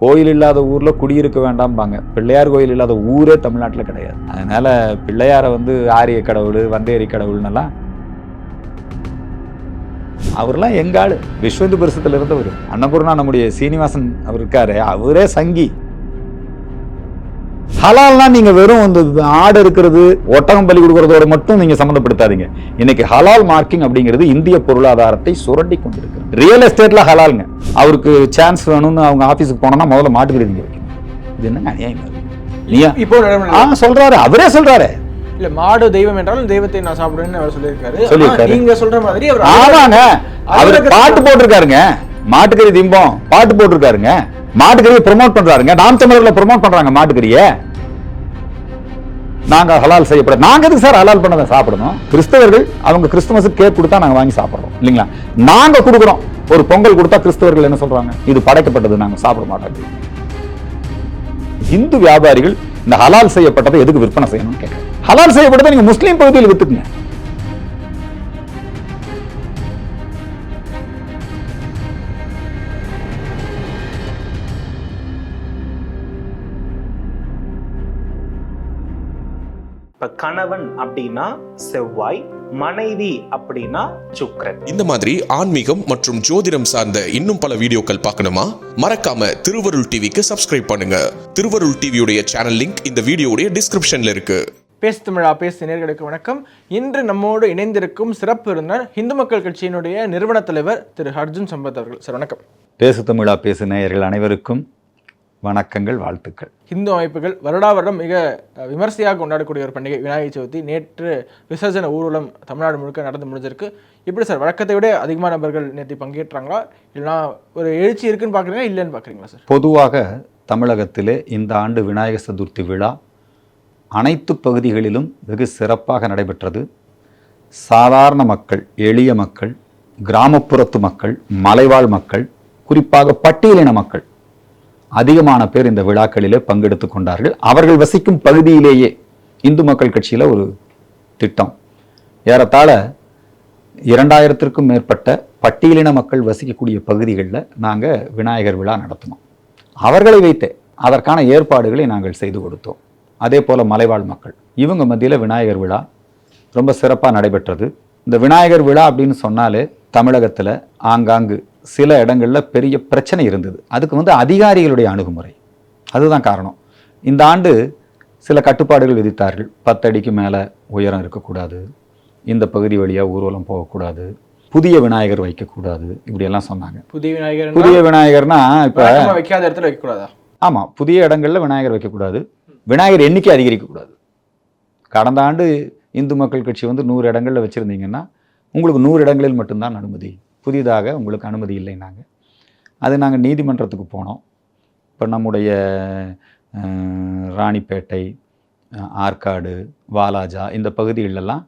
கோயில் இல்லாத ஊரில் குடியிருக்க வேண்டாம்பாங்க. பிள்ளையார் கோயில் இல்லாத ஊரே தமிழ்நாட்டில் கிடையாது. அதனால் பிள்ளையாரை வந்து ஆரிய கடவுள் வந்தேரி கடவுள்னெல்லாம் அவர்லாம் எங்காள் விஸ்வந்து பரிசத்தில் இருந்தவர். அன்னபூர்ணா நம்முடைய சீனிவாசன் அவர் இருக்காரு. அவரே சங்கி. ஹலால்னா நீங்க வெறும் இந்த ஆடு இருக்கிறது ஒட்டகம் பலி கொடுக்கறதோட மட்டும் நீங்க சம்மந்தப்படுத்தாதீங்க. இன்னைக்கு ஹலால் மார்க்கிங் அப்படிங்கிறது இந்திய பொருளாதாரத்தை சுரண்டி கொண்டிருக்கு ரியல் எஸ்டேட்ல ஹலால்ங்க. அவருக்கு சான்ஸ் வேணும்னு அவங்க ஆபீஸுக்கு போனோம்னா முதல்ல மாட்டுக்கறி நீங்க இது என்னங்க அநியாயம் இப்போ சொல்றாரு. அவரே சொல்றாரு. இல்ல மாடு தெய்வம் என்றாலும் தெய்வத்தை நான் சாப்பிடுவேன்னு அவர் சொல்லியிருக்காரு. நீங்க சொல்ற மாதிரி அவர் ஆமாங்க. அவர் அலுவலகத்துல- பாட்டு போட்டிருக்காருங்க. மாட்டுக்கறி திம்பம். பாட்டு போட்டிருக்காருங்க. மாட்டுக்கறியை ப்ரொமோட் பண்றாருங்க. நாம் தமிழர்ல ப்ரொமோட் பண்றாங்க மாட்டுக்கறியை. நாங்க ஹலால் செய்யப்பட நாங்க எதுக்கு சார் ஹலால் பண்ணதை சாப்பிடணும்? கிறிஸ்தவர்கள் அவங்க கிறிஸ்துமஸுக்கு கேக் கொடுத்தா நாங்க வாங்கி சாப்பிடுறோம். இல்லைங்களா? நாங்க கொடுக்குறோம். ஒரு பொங்கல் கொடுத்தா கிறிஸ்தவர்கள் என்ன சொல்றாங்க? இது படைக்கப்பட்டது நாங்க சாப்பிட மாட்டோம். இந்து வியாபாரிகள் இந்த ஹலால் செய்யப்பட்டதை எதுக்கு விற்பனை செய்யணும்னு கேட்கறேன் ஹலால் செய்யப்பட்டதை நீங்க முஸ்லீம் பகுதியில் வித்துக்குங்க. இப்ப கணவன் அப்படின்னா செவ்வாய் மனைவி அப்படின்னா சுக்கிரன். இந்த மாதிரி ஆன்மீகம் மற்றும் ஜோதிடம் சார்ந்த இன்னும் பல வீடியோக்கள் பார்க்கணுமா? மறக்காம திருவருள் டிவிக்கு சப்ஸ்கிரைப் பண்ணுங்க. திருவருள் டிவியுடைய சேனல் லிங்க் இந்த வீடியோடைய டிஸ்கிரிப்ஷன்ல இருக்கு. பேசு தமிழா பேசு நேர்களுக்கு வணக்கம். இன்று நம்மோடு இணைந்திருக்கும் சிறப்பு விருந்தினர் இந்து மக்கள் கட்சியினுடைய நிறுவன தலைவர் திரு அர்ஜுன் சம்பத் அவர்கள். சார் வணக்கம். பேசு தமிழா பேசு நேயர்கள் அனைவருக்கும் வணக்கங்கள் வாழ்த்துக்கள். இந்து அமைப்புகள் வருடா வருடம் மிக விமர்சையாக கொண்டாடக்கூடிய ஒரு பண்டிகை விநாயகர் சதுர்த்தி. நேற்று விசர்ஜன ஊர்வலம் தமிழ்நாடு முழுக்க நடந்து முடிஞ்சிருக்கு. இப்படி சார் வழக்கத்தை விட அதிகமான நபர்கள் நேற்று பங்கேற்றாங்களா? இல்லைனா ஒரு எழுச்சி இருக்குன்னு பார்க்குறீங்களா இல்லைன்னு பார்க்குறீங்களா சார்? பொதுவாக தமிழகத்திலே இந்த ஆண்டு விநாயகர் சதுர்த்தி விழா அனைத்து பகுதிகளிலும் வெகு சிறப்பாக நடைபெற்றது. சாதாரண மக்கள் எளிய மக்கள் கிராமப்புறத்து மக்கள் மலைவாழ் மக்கள் குறிப்பாக பட்டியலின மக்கள் அதிகமான பேர் இந்த விழாக்களிலே பங்கெடுத்து கொண்டார்கள். அவர்கள் வசிக்கும் பகுதியிலேயே இந்து மக்கள் கட்சியில் ஒரு திட்டம். ஏறத்தாழ இரண்டாயிரத்திற்கும் மேற்பட்ட பட்டியலின மக்கள் வசிக்கக்கூடிய பகுதிகளில் நாங்கள் விநாயகர் விழா நடத்தினோம். அவர்களை வைத்தே அதற்கான ஏற்பாடுகளை நாங்கள் செய்து கொடுத்தோம். அதே போல் மலைவாழ் மக்கள். இவங்க மத்தியில் விநாயகர் விழா ரொம்ப சிறப்பாக நடைபெற்றது. இந்த விநாயகர் விழா அப்படின்னு சொன்னாலே தமிழகத்தில் ஆங்காங்கு சில இடங்களில் பெரிய பிரச்சனை இருந்தது. அதுக்கு வந்து அதிகாரிகளுடைய அணுகுமுறை. அதுதான் காரணம். இந்த ஆண்டு சில கட்டுப்பாடுகள் விதித்தார்கள். பத்தடிக்கு மேலே உயரம் இருக்கக்கூடாது. இந்த பகுதி வழியாக ஊர்வலம் போகக்கூடாது. புதிய விநாயகர் வைக்கக்கூடாது. இப்படியெல்லாம் சொன்னாங்க. புதிய விநாயகர் புதிய விநாயகர்னா இப்போ வைக்காத இடத்துல வைக்கக்கூடாதா? ஆமாம் புதிய இடங்களில் விநாயகர் வைக்கக்கூடாது. விநாயகர் எண்ணிக்கை அதிகரிக்கக்கூடாது. கடந்த ஆண்டு இந்து மக்கள் கட்சி வந்து நூறு இடங்களில் வச்சுருந்தீங்கன்னா உங்களுக்கு நூறு இடங்களில் மட்டும்தான் அனுமதி. புதிதாக உங்களுக்கு அனுமதி இல்லைன்னாங்க அது நாங்கள் நீதிமன்றத்துக்கு போனோம். இப்போ நம்முடைய ராணிப்பேட்டை ஆற்காடு வாலாஜா இந்த பகுதிகளெல்லாம்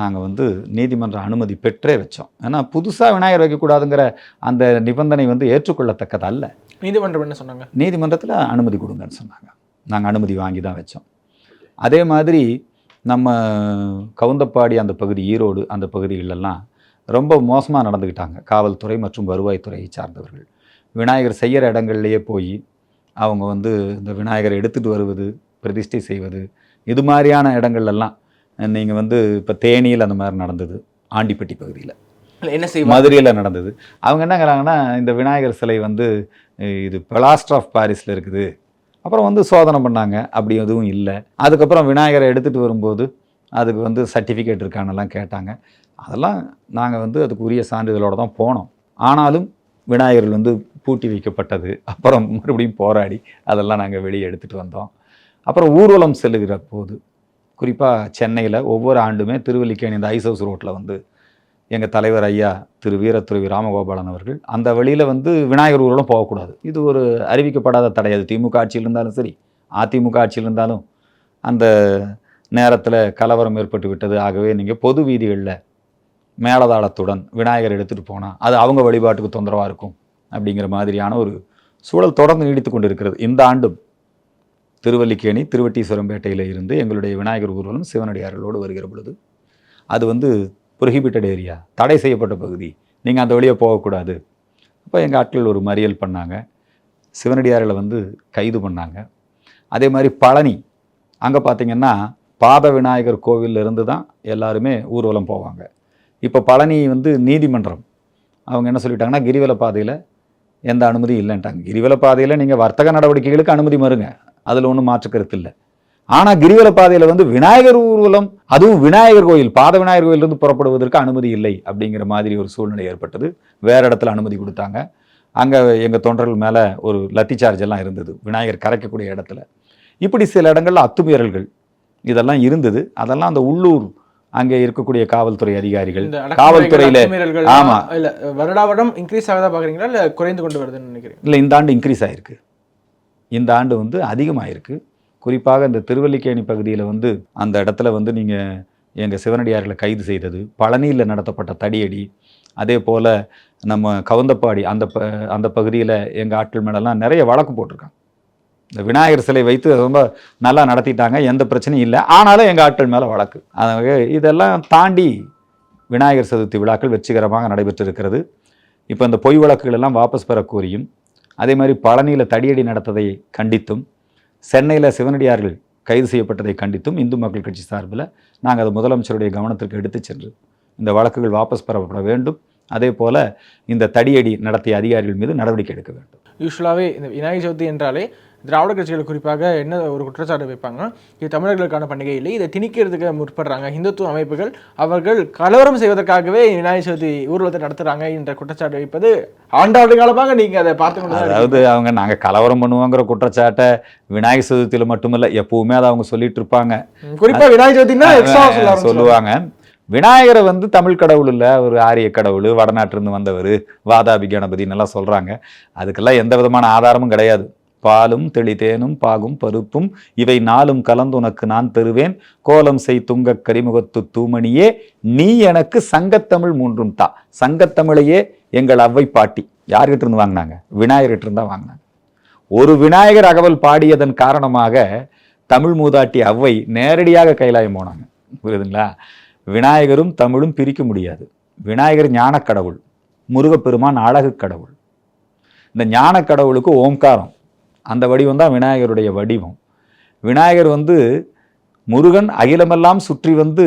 நாங்கள் வந்து நீதிமன்ற அனுமதி பெற்றே வச்சோம். ஏன்னா புதுசாக விநாயகர் வைக்கக்கூடாதுங்கிற அந்த நிபந்தனை வந்து ஏற்றுக்கொள்ளத்தக்கது அல்ல. நீதிமன்றம் என்ன சொன்னாங்க? நீதிமன்றத்தில் அனுமதி கொடுங்கன்னு சொன்னாங்க. நாங்கள் அனுமதி வாங்கி தான் வச்சோம். அதே மாதிரி நம்ம கவுந்தப்பாடி அந்த பகுதி ஈரோடு அந்த பகுதிகளெல்லாம் ரொம்ப மோசமாக நடந்துக்கிட்டாங்க காவல்துறை மற்றும் வருவாய்த்துறையை சார்ந்தவர்கள். விநாயகர் செய்கிற இடங்கள்லையே போய் அவங்க வந்து இந்த விநாயகரை எடுத்துகிட்டு வருவது பிரதிஷ்டை செய்வது இது மாதிரியான இடங்கள்லாம் நீங்கள் வந்து இப்போ தேனியில் அந்த மாதிரி நடந்தது ஆண்டிப்பட்டி பகுதியில். என்ன செய்வாங்க? மதுரையில் நடந்தது. அவங்க என்னங்கிறாங்கன்னா இந்த விநாயகர் சிலை வந்து இது பிளாஸ்டர் ஆஃப் பாரிஸில் இருக்குது. அப்புறம் வந்து சோதனை பண்ணாங்க அப்படி எதுவும் இல்லை. அதுக்கப்புறம் விநாயகரை எடுத்துகிட்டு வரும்போது அதுக்கு வந்து சர்டிஃபிகேட் இருக்கானெல்லாம் கேட்டாங்க. அதெல்லாம் நாங்கள் வந்து அதுக்கு உரிய சான்றிதழோடு தான் போனோம். ஆனாலும் விநாயகர்கள் வந்து பூட்டி வைக்கப்பட்டது அப்புறம் மறுபடியும் போராடி அதெல்லாம் நாங்கள் வெளியே எடுத்துகிட்டு வந்தோம். அப்புறம் ஊர்வலம் செல்லுகிற போது குறிப்பாக சென்னையில் ஒவ்வொரு ஆண்டுமே திருவல்லிக்கேணி இந்த ஐஸ் ஹவுஸ் ரோட்டில் வந்து எங்கள் தலைவர் ஐயா திரு வீரத்துறவி ராமகோபாலன் அவர்கள் அந்த வழியில் வந்து விநாயகர் ஊர்வலம் போகக்கூடாது. இது ஒரு அறிவிக்கப்படாத தடை. அது திமுக ஆட்சியில் இருந்தாலும் சரி அதிமுக ஆட்சியில் இருந்தாலும் அந்த நேரத்தில் கலவரம் ஏற்பட்டு விட்டது. ஆகவே நீங்கள் பொது வீதிகளில் மேலதாளத்துடன் விநாயகர் எடுத்துகிட்டு போனால் அது அவங்க வழிபாட்டுக்கு தொந்தரவாக இருக்கும் அப்படிங்கிற மாதிரியான ஒரு சூழல் தொடர்ந்து நீடித்து கொண்டு இருக்கிறது இந்த ஆண்டும் திருவல்லிக்கேணி திருவட்டீஸ்வரம்பேட்டையில் இருந்து எங்களுடைய விநாயகர் ஊர்வலம் சிவனடியார்களோடு வருகிற பொழுது அது வந்து ப்ரொஹிபிட்டட் ஏரியா தடை செய்யப்பட்ட பகுதி. நீங்கள் அந்த வழியாக போகக்கூடாது. அப்போ எங்கள் ஆட்கள் ஒரு மறியல் பண்ணாங்க. சிவனடியாரில் வந்து கைது பண்ணாங்க. அதே மாதிரி பழனி அங்கே பார்த்தீங்கன்னா பாத விநாயகர் கோவில்ல இருந்து தான் எல்லாருமே ஊர்வலம் போவாங்க. இப்போ பழனி வந்து நீதிமன்றம். அவங்க என்ன சொல்லிட்டாங்கன்னா கிரிவல பாதையில் எந்த அனுமதியும் இல்லைன்ட்டாங்க. கிரிவல பாதையில் நீங்கள் வர்த்தக நடவடிக்கைகளுக்கு அனுமதி மறுங்க. அதில் ஒன்றும் மாற்றுக்கருத்து இல்லை. ஆனால் கிரிவல பாதையில் வந்து விநாயகர் ஊர்வலம் அதுவும் விநாயகர் கோயில் பாத விநாயகர் கோயிலிருந்து புறப்படுவதற்கு அனுமதி இல்லை அப்படிங்கிற மாதிரி ஒரு சூழ்நிலை ஏற்பட்டது. வேறு இடத்துல அனுமதி கொடுத்தாங்க. அங்கே எங்கள் தொண்டர்கள் மேலே ஒரு லத்தி சார்ஜ் எல்லாம் இருந்தது. விநாயகர் கரைக்கக்கூடிய இடத்துல. இப்படி சில இடங்களில் அத்துமீறல்கள் இதெல்லாம் இருந்தது. அதெல்லாம் அந்த உள்ளூர் அங்கே இருக்கக்கூடிய காவல்துறை அதிகாரிகள் காவல்துறையில ஆமா. இல்ல வருடா வருடம் இன்க்ரீஸ் ஆகதா பாக்குறீங்களா? இல்ல குறைந்து கொண்டு வருதுன்னு நினைக்கிறீங்க இல்லை இந்த ஆண்டு இன்க்ரீஸ் ஆயிருக்கு. இந்த ஆண்டு வந்து அதிகமாயிருக்கு. குறிப்பாக இந்த திருவல்லிக்கேணி பகுதியில் வந்து அந்த இடத்துல வந்து நீங்கள் எங்கள் சிவனடியார்களை கைது செய்தது பழனியில் நடத்தப்பட்ட தடியடி அதே போல் நம்ம கவுந்தப்பாடி அந்த ப அந்த பகுதியில் எங்கள் ஆட்கள் மேலெல்லாம் நிறைய வழக்கு போட்டிருக்காங்க. இந்த விநாயகர் சிலை வைத்து ரொம்ப நல்லா நடத்திட்டாங்க எந்த பிரச்சனையும் இல்லை. ஆனாலும் எங்கள் ஆட்கள் மேலே வழக்கு. அதாவது இதெல்லாம் தாண்டி விநாயகர் சதுர்த்தி விழாக்கள் வெற்றிகரமாக நடைபெற்றிருக்கிறது. இப்போ இந்த பொய் வழக்குகள் எல்லாம் வாபஸ் பெற கோரியும் அதே மாதிரி பழனியில் தடியடி நடத்ததை கண்டித்தும் சென்னையில் சிவனடியார்கள் கைது செய்யப்பட்டதை கண்டித்தும் இந்து மக்கள் கட்சி சார்பில் நாங்கள் அதை முதலமைச்சருடைய கவனத்திற்கு எடுத்துச் சென்று இந்த வழக்குகள் வாபஸ் பெறப்பட வேண்டும். அதே போல் இந்த தடியடி நடத்திய அதிகாரிகள் மீது நடவடிக்கை எடுக்க வேண்டும். யூஸ்வலாகவே இந்த விநாயகர் சதுர்த்தி என்றாலே திராவிட கட்சிகள் குறிப்பாக என்ன ஒரு குற்றச்சாட்டு வைப்பாங்கன்னா இது தமிழர்களுக்கான பண்டிகை இல்லை. இதை திணிக்கிறதுக்கு முற்படுறாங்க. இந்துத்துவ அமைப்புகள் அவர்கள் கலவரம் செய்வதற்காகவே விநாயகர் சதுர்த்தி ஊர்வலத்தை நடத்துறாங்க என்ற குற்றச்சாட்டு வைப்பது ஆண்டாண்டு காலமாக நீங்க அதை பார்த்து அதாவது அவங்க நாங்கள் கலவரம் பண்ணுவோங்கிற குற்றச்சாட்டை விநாயகர் சதுர்த்தியில் மட்டுமில்லை எப்பவுமே அதை அவங்க சொல்லிட்டு இருப்பாங்க. இருக்கீங்க. குறிப்பா விநாயகர் சதுர்த்தினா எக்ஸ்ட்ரா சொல்ல ஆரம்பிச்சிருவாங்க. சொல்லுவாங்க. விநாயகரை வந்து தமிழ் கடவுள் இல்லை ஒரு ஆரிய கடவுள் வடநாட்டிலிருந்து வந்தவர் வாதாபி கணபதின்னு எல்லாம் சொல்றாங்க. அதுக்கெல்லாம் எந்த விதமான ஆதாரமும் கிடையாது. பாலும் தெளிதேனும் பாகும் பருப்பும் இவை நாளும் கலந்து உனக்கு நான் தருவேன் கோலம் செய் துங்க கரிமுகத்து தூமணியே நீ எனக்கு சங்கத்தமிழ் மூன்றும் தா. சங்கத்தமிழையே எங்கள் அவ்வை பாட்டி. யார்கிட்ட இருந்து வாங்கினாங்க? விநாயகர்கிட்ட இருந்தா வாங்கினாங்க. ஒரு விநாயகர் அகவல் பாடியதன் காரணமாக தமிழ் மூதாட்டி அவ்வை நேரடியாக கைலாயம் போனாங்க. புரியுதுங்களா? விநாயகரும் தமிழும் பிரிக்க முடியாது. விநாயகர் ஞானக்கடவுள் முருகப்பெருமான் அழகு கடவுள். இந்த ஞானக் கடவுளுக்கு ஓம்காரம். அந்த வடிவம் தான் விநாயகருடைய வடிவம். விநாயகர் வந்து முருகன் அகிலமெல்லாம் சுற்றி வந்து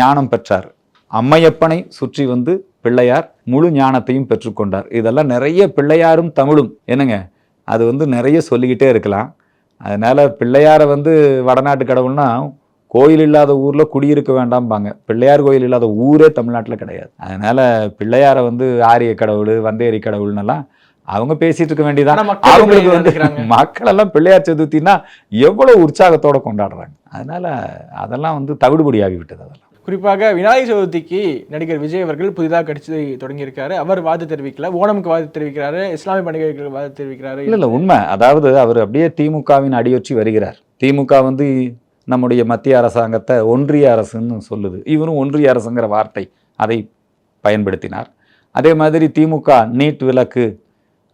ஞானம் பெற்றார். அம்மையப்பனை சுற்றி வந்து பிள்ளையார் முழு ஞானத்தையும் பெற்றுக்கொண்டார் இதெல்லாம் நிறைய பிள்ளையாரும் தமிழும். என்னங்க? அது வந்து நிறைய சொல்லிக்கிட்டே இருக்கலாம். அதனால் பிள்ளையாரை வந்து வடநாட்டு கடவுள்னா கோயில் இல்லாத ஊரில் குடியிருக்க வேண்டாம்பாங்க. பிள்ளையார் கோயில் இல்லாத ஊரே தமிழ்நாட்டில் கிடையாது. அதனால் பிள்ளையாரை வந்து ஆரிய கடவுள் வந்தேரி கடவுள்னெல்லாம் அவங்க பேசிட்டு இருக்க வேண்டியதான் அவங்களுக்கு வந்து? மக்கள் எல்லாம் பிள்ளையார் சதுர்த்தினா எவ்வளவு உற்சாகத்தோட கொண்டாடுறாங்க. அதனால அதெல்லாம் வந்து தவிடுபடியாகி விட்டது அதெல்லாம். குறிப்பாக விநாயகர் சதுர்த்திக்கு நடிகர் விஜய் அவர்கள் புதிதாக கட்சி தொடங்கியிருக்காரு. அவர் வாது தெரிவிக்கல ஓணமுக்கு வாது தெரிவிக்கிறாரு இஸ்லாமிய பண்டிகைகளுக்கு வாது தெரிவிக்கிறாரு. இல்ல இல்ல உண்மை. அதாவது அவர் அப்படியே திமுகவின் அடியொற்றி வருகிறார். திமுக வந்து நம்முடைய மத்திய அரசாங்கத்தை ஒன்றிய அரசுன்னு சொல்லுது. இவரும் ஒன்றிய அரசுங்கிற வார்த்தை அதை பயன்படுத்தினார். அதே மாதிரி திமுக நீட் விலக்கு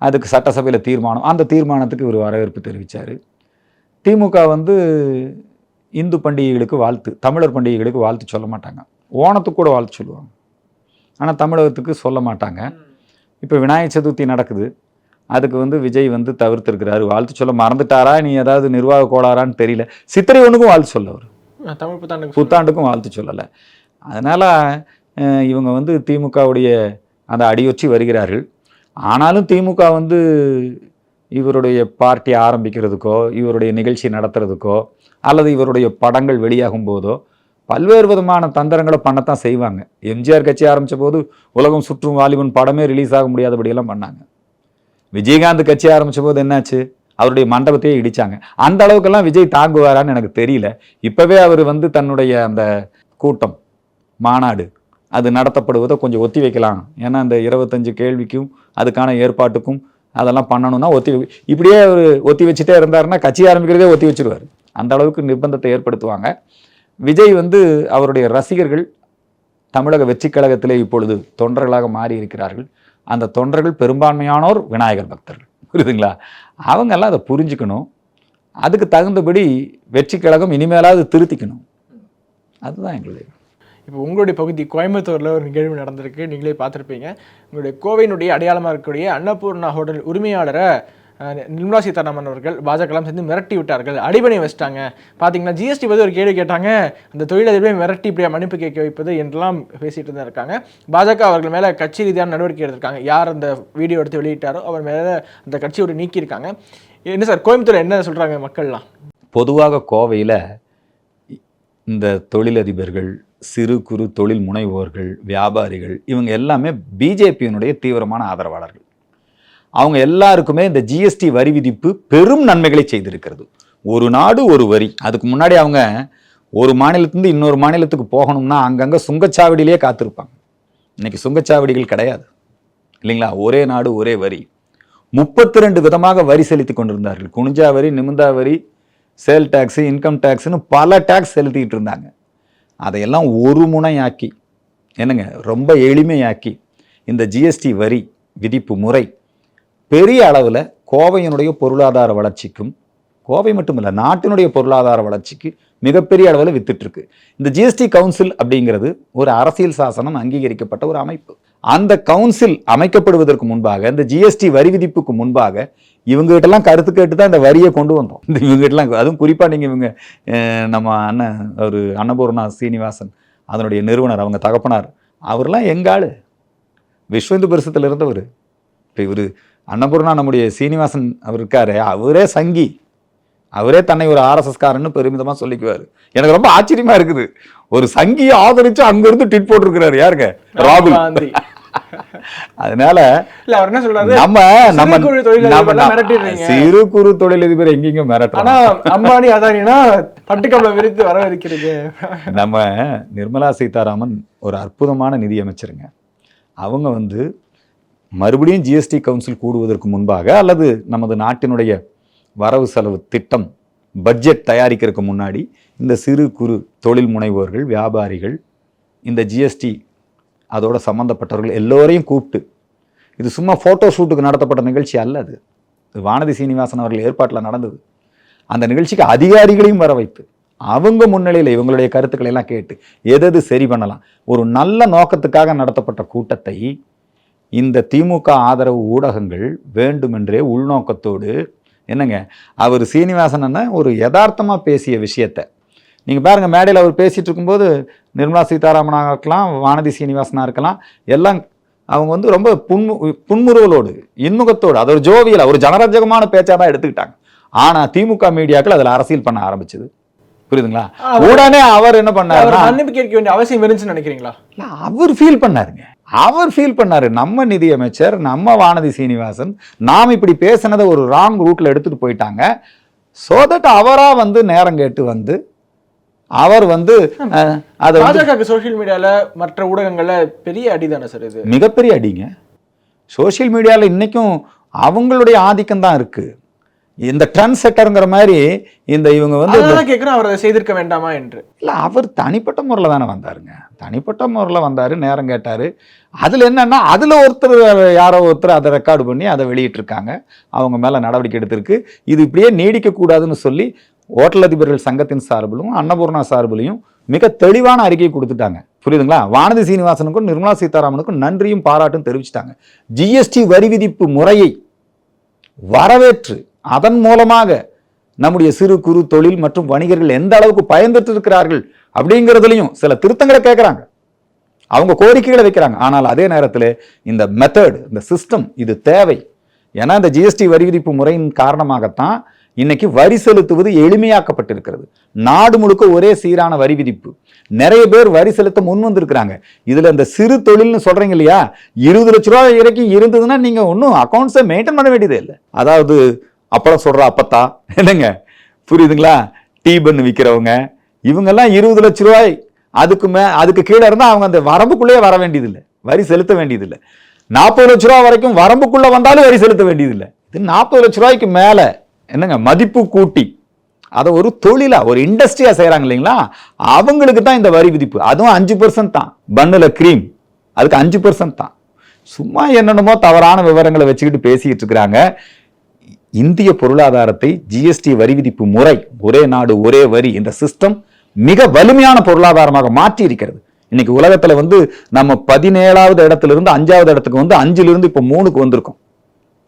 அதுக்கு சட்டசபையில் தீர்மானம். அந்த தீர்மானத்துக்கு இவர் வரவேற்பு தெரிவித்தார் திமுக வந்து இந்து பண்டிகைகளுக்கு வாழ்த்து தமிழர் பண்டிகைகளுக்கு வாழ்த்து சொல்ல மாட்டாங்க. ஓணத்துக்கு கூட வாழ்த்து சொல்லுவாங்க. ஆனால் தமிழகத்துக்கு சொல்ல மாட்டாங்க. இப்போ விநாயகர் சதுர்த்தி நடக்குது. அதுக்கு வந்து விஜய் வந்து தவிர்த்திருக்கிறாரு. வாழ்த்து சொல்ல மறந்துட்டாரா? நீ ஏதாவது நிர்வாக கோளாறான்னு தெரியல. சித்திரை ஒன்றுக்கும் வாழ்த்து சொல்ல அவர். தமிழ் புத்தாண்டுக்கு புத்தாண்டுக்கும் வாழ்த்து சொல்லலை. அதனால் இவங்க வந்து திமுகவுடைய அந்த அடியொற்றி வருகிறார்கள். ஆனாலும் திமுக வந்து இவருடைய பார்ட்டி ஆரம்பிக்கிறதுக்கோ இவருடைய நிகழ்ச்சி நடத்துறதுக்கோ அல்லது இவருடைய படங்கள் வெளியாகும் போதோ பல்வேறு விதமான தந்திரங்களை பண்ணத்தான் செய்வாங்க. எம்ஜிஆர் கட்சி ஆரம்பித்த போது உலகம் சுற்றும் வாலிபன் படமே ரிலீஸ் ஆக முடியாதபடியெல்லாம் பண்ணாங்க. விஜயகாந்த் கட்சி ஆரம்பித்த போது என்னாச்சு? அவருடைய மண்டபத்தையே இடித்தாங்க அந்த அளவுக்கெல்லாம் விஜய் தாங்குவாரான்னு எனக்கு தெரியல. இப்போவே அவர் வந்து தன்னுடைய அந்த கூட்டம் மாநாடு அது நடத்தப்படுவதை கொஞ்சம் ஒத்தி வைக்கலாம். ஏன்னா அந்த இருபத்தஞ்சு கேள்விக்கும் அதுக்கான ஏற்பாட்டுக்கும் அதெல்லாம் பண்ணணும்னா ஒத்தி இப்படியே அவர் ஒத்தி வச்சுட்டே இருந்தாருன்னா கட்சி ஆரம்பிக்கிறதே ஒத்தி வச்சுருவார். அந்த அளவுக்கு நிர்பந்தத்தை ஏற்படுத்துவாங்க. விஜய் வந்து அவருடைய ரசிகர்கள் தமிழக வெற்றி கழகத்திலே இப்பொழுது தொண்டர்களாக மாறி இருக்கிறார்கள் அந்த தொண்டர்கள் பெரும்பான்மையானோர் விநாயகர் பக்தர்கள். புரியுதுங்களா? அவங்கெல்லாம் அதை புரிஞ்சுக்கணும். அதுக்கு தகுந்தபடி வெற்றி கழகம் இனிமேலாவது திருத்திக்கணும். அதுதான் எங்களுடைய இப்போ உங்களுடைய பகுதி கோயம்புத்தூரில் ஒரு நிகழ்வு நடந்திருக்கு. நீங்களே பார்த்துருப்பீங்க. உங்களுடைய கோவையினுடைய அடையாளமாக இருக்கக்கூடிய அன்னபூர்ணா ஹோட்டல் உரிமையாளரை நிர்மலா சீதாராமன் அவர்கள் பாஜகலாம் சேர்ந்து மிரட்டி விட்டார்கள். அடிபணி வச்சிட்டாங்க. பார்த்தீங்கன்னா ஜிஎஸ்டி பற்றி ஒரு கேள்வி கேட்டாங்க. அந்த தொழிலதிபரை மிரட்டி இப்படியா மன்னிப்பு கேட்க வைப்பது என்றெல்லாம் பேசிகிட்டு தான் இருக்காங்க. பாஜக அவர்கள் மேலே கட்சி ரீதியான நடவடிக்கை எடுத்திருக்காங்க. யார் அந்த வீடியோ எடுத்து வெளியிட்டாரோ அவர் மேலே அந்த கட்சியோட நீக்கியிருக்காங்க. என்ன சார் கோயம்புத்தூர் என்ன சொல்கிறாங்க மக்கள்லாம்? பொதுவாக கோவையில் இந்த தொழிலதிபர்கள் சிறு குறு தொழில் முனைவோர்கள் வியாபாரிகள் இவங்க எல்லாமே பிஜேபியினுடைய தீவிரமான ஆதரவாளர்கள். அவங்க எல்லாருக்குமே இந்த ஜிஎஸ்டி வரி விதிப்பு பெரும் நன்மைகளை செய்திருக்கிறது. ஒரு நாடு ஒரு வரி. அதுக்கு முன்னாடி அவங்க ஒரு மாநிலத்திலிருந்து இன்னொரு மாநிலத்துக்கு போகணும்னா அங்கங்கே சுங்கச்சாவடியிலேயே காத்திருப்பாங்க. இன்னைக்கு சுங்கச்சாவடிகள் கிடையாது. இல்லைங்களா? ஒரே நாடு ஒரே வரி. முப்பத்தி ரெண்டு விதமாக வரி செலுத்தி கொண்டிருந்தார்கள். குனிஞ்சா வரி நிமிந்தா வரி சேல் டேக்ஸு இன்கம் டேக்ஸ்னு பல டேக்ஸ் செலுத்திக்கிட்டு இருந்தாங்க. அதையெல்லாம் ஒரு முனையாக்கி என்னங்க ரொம்ப எளிமையாக்கி இந்த ஜிஎஸ்டி வரி விதிப்பு முறை பெரிய அளவில் கோவையினுடைய பொருளாதார வளர்ச்சிக்கும் கோவை மட்டும் இல்லை நாட்டினுடைய பொருளாதார வளர்ச்சிக்கு மிகப்பெரிய அளவில் வித்துட்ருக்கு இந்த ஜிஎஸ்டி கவுன்சில் அப்படிங்கிறது ஒரு அரசியல் சாசனம் அங்கீகரிக்கப்பட்ட ஒரு அமைப்பு. அந்த கவுன்சில் அமைக்கப்படுவதற்கு முன்பாக இந்த ஜிஎஸ்டி வரி விதிப்புக்கு முன்பாக இவங்ககிட்டலாம் கருத்து கேட்டு தான் இந்த வரியை கொண்டு வந்தோம். இந்த இவங்ககிட்டலாம் அதுவும் குறிப்பாக நீங்கள் இவங்க நம்ம அண்ணன் ஒரு அன்னபூர்ணா சீனிவாசன் அதனுடைய நிறுவனர் அவங்க தகப்பனார் அவர்லாம் எங்காளு விஸ்வ இந்து பரிசத்தில் இருந்தவர். இப்போ இவர் அன்னபூர்ணா நம்முடைய சீனிவாசன் அவர் இருக்காரு அவரே சங்கி. அவரே தன்னை ஒரு ஆர்எஸ்எஸ்காரன்னு பெருமிதமாக சொல்லிக்குவார். எனக்கு ரொம்ப ஆச்சரியமா இருக்குது. ஒரு சங்கியை ஆதரிச்சு அங்கிருந்து ட்விட் போட்டிருக்கிறாரு யாருங்க? ராகுல் காந்தி. அதனால இல்ல அவர் என்ன சொல்றாரு? நம்ம நம்ம சிறு குறு தொழிலதிபர் எங்கெங்க ஆனா மிரட்டுறோம் அம்பானி அதானினா பட்டுக்கம்பளம் விரித்து வரவேற்கிறீங்க. நம்ம நிர்மலா சீதாராமன் ஒரு அற்புதமான நிதியமைச்சருங்க. அவங்க வந்து மறுபடியும் ஜிஎஸ்டி கவுன்சில் கூடுவதற்கு முன்பாக அல்லது நமது நாட்டினுடைய வரவு செலவு திட்டம் பட்ஜெட் தயாரிக்கிறதுக்கு முன்னாடி இந்த சிறு குறு தொழில் முனைவோர்கள் வியாபாரிகள் இந்த ஜிஎஸ்டி அதோட சம்மந்தப்பட்டவர்கள் எல்லோரையும் கூப்பிட்டு இது சும்மா ஃபோட்டோ ஷூட்டுக்கு நடத்தப்பட்ட நிகழ்ச்சி அல்ல அது. இது வானதி சீனிவாசன் அவர்கள் ஏற்பாட்டில் நடந்தது. அந்த நிகழ்ச்சிக்கு அதிகாரிகளையும் வர வைத்து அவங்க முன்னிலையில் இவங்களுடைய கருத்துக்களை எல்லாம் கேட்டு எதது சரி பண்ணலாம். ஒரு நல்ல நோக்கத்துக்காக நடத்தப்பட்ட கூட்டத்தை இந்த திமுக ஆதரவு ஊடகங்கள் வேண்டுமென்றே உள்நோக்கத்தோடு என்னங்க அவர் சீனிவாசன் ஒரு யதார்த்தமாக பேசிய விஷயத்தை நீங்கள் பாருங்கள் மேடையில் அவர் பேசிகிட்டு இருக்கும்போது நிர்மலா சீதாராமனாக இருக்கலாம் வானதி சீனிவாசனாக இருக்கலாம் எல்லாம் அவங்க வந்து ரொம்ப புன்மு புன்முறுவலோடு இன்முகத்தோடு அது ஒரு ஜோவியல் ஒரு ஜனரஞ்சகமான பேச்சாக தான் எடுத்துக்கிட்டாங்க. ஆனால் திமுக மீடியாக்கள் அதில் அரசியல் பண்ண ஆரம்பிச்சது. புரியுதுங்களா? உடனே அவர் என்ன பண்ணாருன்னா மன்னிப்பு கேட்க வேண்டிய அவசியம் இருந்துச்சுன்னு நினைக்கிறீங்களா? இல்ல, அவர் ஃபீல் பண்ணாருங்க. அவர் ஃபீல் பண்ணாரு நம்ம நிதியமைச்சர் நம்ம வானதி சீனிவாசன் நாம் இப்படி பேசினதை ஒரு ராங் ரூட்ல எடுத்துட்டு போயிட்டாங்க. ஸோ தட் அவரா வந்து நேரம் கேட்டு வந்து அவர் வந்து அதை சோஷியல் மீடியால மற்ற ஊடகங்கள்ல பெரிய அடிதானே சார் இது? மிகப்பெரிய அடிங்க. சோஷியல் மீடியாவில் இன்னைக்கும் அவங்களுடைய ஆதிக்கம் தான் இருக்கு. இந்த ட்ரெண்ட் செட்டருங்கிற மாதிரி இந்த இவங்க வந்து கேட்கிறேன் அவர் அதை செய்திருக்க வேண்டாமா என்று. இல்லை அவர் தனிப்பட்ட முறையில் தானே வந்தாருங்க. தனிப்பட்ட முறையில் வந்தார் நேரம் கேட்டார். அதில் என்னன்னா அதில் ஒருத்தர் யாரோ ஒருத்தர் அதை ரெக்கார்டு பண்ணி அதை வெளியிட்டிருக்காங்க. அவங்க மேலே நடவடிக்கை எடுத்திருக்கு. இது இப்படியே நீடிக்கக்கூடாதுன்னு சொல்லி ஓட்டல் அதிபர்கள் சங்கத்தின் சார்பிலும் அன்னபூர்ணா சார்பிலையும் மிக தெளிவான அறிக்கை கொடுத்துட்டாங்க. புரியுதுங்களா? வானதி சீனிவாசனுக்கும் நிர்மலா சீதாராமனுக்கும் நன்றியும் பாராட்டும் தெரிவிச்சிட்டாங்க. ஜிஎஸ்டி வரி விதிப்பு முறையை வரவேற்று அதன் மூலமாக நம்முடைய சிறு குறு தொழில் மற்றும் வணிகர்கள் எந்த அளவுக்கு பயந்துட்டு இருக்கிறார்கள் அப்படிங்கிறதுலையும் சில திருத்தங்களை கேட்குறாங்க அவங்க கோரிக்கைகளை வைக்கிறாங்க. ஆனால் அதே நேரத்தில் இந்த மெத்தட் இந்த சிஸ்டம் இது தேவை. ஏன்னா இந்த ஜிஎஸ்டி வரி விதிப்பு முறையின் காரணமாகத்தான் இன்னைக்கு வரி செலுத்துவது எளிமையாக்கப்பட்டிருக்கிறது. நாடு முழுக்க ஒரே சீரான வரி விதிப்பு. நிறைய பேர் வரி செலுத்த முன் வந்திருக்கிறாங்க. இதில் இந்த சிறு தொழில்னு சொல்கிறீங்க இல்லையா? இருபது லட்ச ரூபா வரைக்கும் இருந்ததுன்னா நீங்கள் ஒன்றும் அக்கௌண்ட்ஸை மெயின்டைன் பண்ண வேண்டியதே இல்லை. அதாவது அப்பளம் சொல்கிற அப்பத்தா என்னங்க? புரியுதுங்களா? டீ பண்ணு விற்கிறவங்க இவங்கெல்லாம் இருபது லட்ச ரூபாய் அதுக்கு மே அதுக்கு கீழே இருந்தால் அவங்க அந்த வரம்புக்குள்ளேயே வர வேண்டியதில்லை. வரி செலுத்த வேண்டியதில்லை. நாற்பது லட்ச ரூபா வரைக்கும் வரம்புக்குள்ளே வந்தாலும் வரி செலுத்த வேண்டியதில்லை. இது நாற்பது லட்ச ரூபாய்க்கு மேலே என்னங்க மதிப்பு கூட்டி. அதை ஒரு தொழிலா ஒரு இண்டஸ்ட்ரியா செய்கிறாங்க இல்லைங்களா? அவங்களுக்கு தான் இந்த வரி விதிப்பு. அதுவும் அஞ்சு பர்சன்ட் தான். பன்னில் க்ரீம் அதுக்கு அஞ்சு பர்சன்ட் தான். சும்மா என்னென்னமோ தவறான விவரங்களை வச்சுக்கிட்டு பேசிக்கிட்டு இருக்கிறாங்க. இந்திய பொருளாதாரத்தை ஜிஎஸ்டி வரி விதிப்பு முறை ஒரே நாடு ஒரே வரி இந்த சிஸ்டம் மிக வலிமையான பொருளாதாரமாக மாற்றி இருக்கிறது இன்னைக்கு உலகத்துல வந்து நம்ம பதினேழாவது இடத்துல இருந்து அஞ்சாவது இடத்துக்கு வந்து அஞ்சுல இருந்து இப்போ மூணுக்கு வந்திருக்கோம்.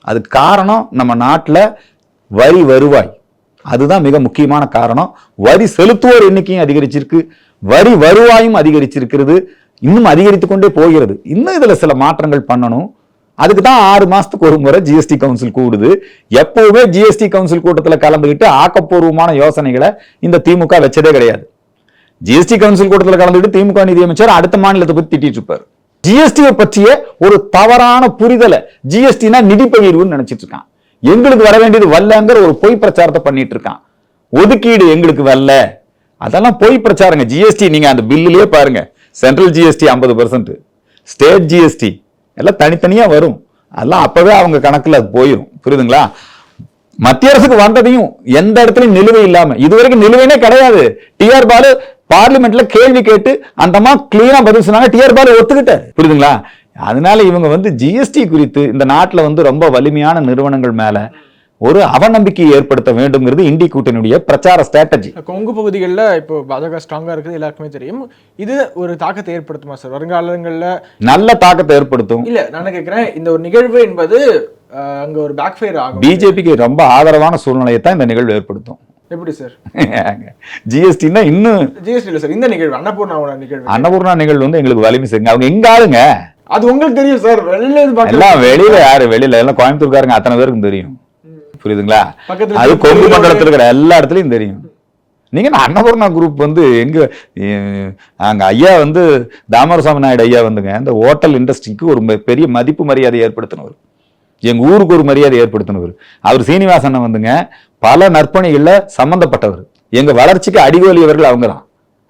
அதுக்கு காரணம் நம்ம நாட்டில் வரி வருவாய். அதுதான் மிக முக்கியமான காரணம். வரி செலுத்துவோர் எண்ணிக்கையும் அதிகரிச்சிருக்கு. வரி வருவாயும் அதிகரிச்சிருக்கிறது. இன்னும் அதிகரித்து கொண்டே போகிறது. இன்னும் இதுல சில மாற்றங்கள் பண்ணணும். அதுக்கு தான் ஆறு மாசத்துக்கு ஒரு முறை ஜிஎஸ்டி கவுன்சில் கூடுது. எப்பவுமே ஜிஎஸ்டி கவுன்சில் கூட்டத்தில் கலந்துக்கிட்டு ஆக்கப்பூர்வமான யோசனைகளை இந்த திமுக வச்சதே கிடையாது. ஜிஎஸ்டி கவுன்சில் கூட்டத்தில் கலந்துக்கிட்டு திமுக நிதியமைச்சர் அடுத்த மாநிலத்தை பற்றி திட்டிட்டு இருப்பார். ஜிஎஸ்டியை பற்றிய ஒரு தவறான புரிதலை ஜிஎஸ்டினா நிதி பகிர்வுன்னு நினைச்சிட்டு இருக்கான். எங்களுக்கு வர வேண்டியது வரலங்கிற ஒரு பொய் பிரச்சாரத்தை பண்ணிட்டு இருக்கான். ஒதுக்கீடு எங்களுக்கு வரல. அதெல்லாம் பொய் பிரச்சாரங்க. ஜிஎஸ்டி நீங்க அந்த பில்லுலயே பாருங்க. சென்ட்ரல் ஜிஎஸ்டி ஐம்பது பர்சன்ட் ஸ்டேட் ஜிஎஸ்டி எல்லாம் தனித்தனியா வரும். அதெல்லாம் அப்பவே அவங்க கணக்குல அது போயிடும் புரியுதுங்களா? மத்திய அரசுக்கு வந்ததையும் எந்த இடத்துலயும் நிலுவை இல்லாம இதுவரைக்கும் நிலுவைனே கிடையாது. டிஆர் பாலு பார்லிமெண்ட்ல கேள்வி கேட்டு அந்தமா கிளீனா பதில் சொன்னாங்க. டிஆர் பாலு ஒத்துக்கிட்டாரு. புரியுதுங்களா? அதனால இவங்க வந்து ஜிஎஸ்டி குறித்து இந்த நாட்டுல வந்து ரொம்ப வலிமையான நிறுவனங்கள் மேல ஒரு அவநம்பிக்கையை ஏற்படுத்த வேண்டும்ங்கிறது இந்தி கூட்டணியுடைய பிரச்சார ஸ்ட்ராட்டஜி கொங்கு பகுதிகளில் இப்போ பாஜக ஸ்ட்ராங்காக இருக்குது எல்லாருக்குமே தெரியும். இது ஒரு தாக்கத்தை ஏற்படுத்துமா சார்? வருங்காலங்களில் நல்ல தாக்கத்தை ஏற்படுத்தும். இல்ல நான் கேட்கிறேன் இந்த ஒரு நிகழ்வு என்பது அங்க ஒரு பேக் ஃபயர் ஆகும் பிஜேபிக்கு ரொம்ப ஆதரவான சூழ்நிலையை தான் இந்த நிகழ்வு ஏற்படுத்தும். எப்படி சார்? ஜிஎஸ்டின்னா இன்னும் ஜிஎஸ்டி இல்ல சார் இந்த நிகழ்வு அன்னபூர்ணாவோட நிகழ்வு. அன்னபூர்ணா நிகழ்வு வந்து எங்களுக்கு வலிமை செய்யுங்க அவங்க எங்க ஆளுங்க? அது உங்களுக்கு தெரியும் சார். வெளியில எல்லாம் வெளியில யாரு? வெளியில எல்லாம் கோயம்புத்தூர்காரங்க அத்தனை பேருக்கும் தெரியும். புரியுதுங்களா? அது கொங்கு மண்டலத்தில் இருக்கிற எல்லா இடத்துலயும் தெரியும். நீங்க அன்னபூர்ணா குரூப் வந்து எங்க அங்க ஐயா வந்து தாமரசாமி நாயுடு ஐயா வந்துங்க. இந்த ஹோட்டல் இண்டஸ்ட்ரிக்கு ஒரு பெரிய மதிப்பு மரியாதை ஏற்படுத்தினவர். எங்க ஊருக்கு ஒரு மரியாதை ஏற்படுத்தினவர். அவர் சீனிவாசன் வந்துங்க பல நற்பணிகள்ல சம்பந்தப்பட்டவர். எங்க வளர்ச்சிக்கு அடிகோலியவர்கள் அவங்க தான்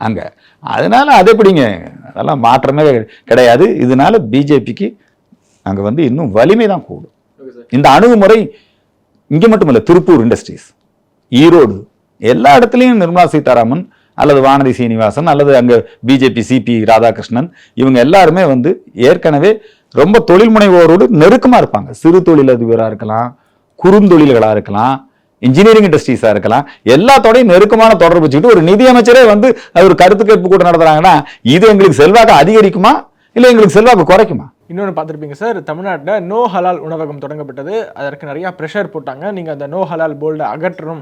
அங்க. அதனால அது எப்படிங்க? அதெல்லாம் மாற்றமே கிடையாது. இதனால பிஜேபிக்கு அங்க வந்து இன்னும் வலிமை தான் கூடும். இந்த அணுகுமுறை இங்க மட்டும் இல்ல திருப்பூர் இண்டஸ்ட்ரீஸ் ஈரோடு எல்லா இடத்துலையும் நிர்மலா சீதாராமன் அல்லது வானதி சீனிவாசன் அல்லது அங்க பிஜேபி சிபி ராதாகிருஷ்ணன் இவங்க எல்லாருமே வந்து ஏற்கனவே ரொம்ப தொழில் முனைவோரோடு நெருக்கமா இருப்பாங்க. சிறு தொழிலதிபராக இருக்கலாம் குறுந்தொழில்களா இருக்கலாம் இன்ஜினியரிங் இண்டஸ்ட்ரீஸா இருக்கலாம். எல்லாத்தோடையும் நெருக்கமான தொடர்பு வச்சுக்கிட்டு ஒரு நிதியமைச்சரே வந்து அது ஒரு கருத்து கேட்பு கூட்டம் நடத்துறாங்கன்னா இது எங்களுக்கு செல்வாக்கு அதிகரிக்குமா? இல்ல எங்களுக்கு செல்வாக்கு குறைக்குமா? இன்னொன்று பார்த்துருப்பீங்க சார் தமிழ்நாட்டில் நோ ஹலால் உணவகம் தொடங்கப்பட்டது. அதற்கு நிறையா ப்ரெஷர் போட்டாங்க. நீங்கள் அந்த நோ ஹலால் போர்டை அகற்றணும்.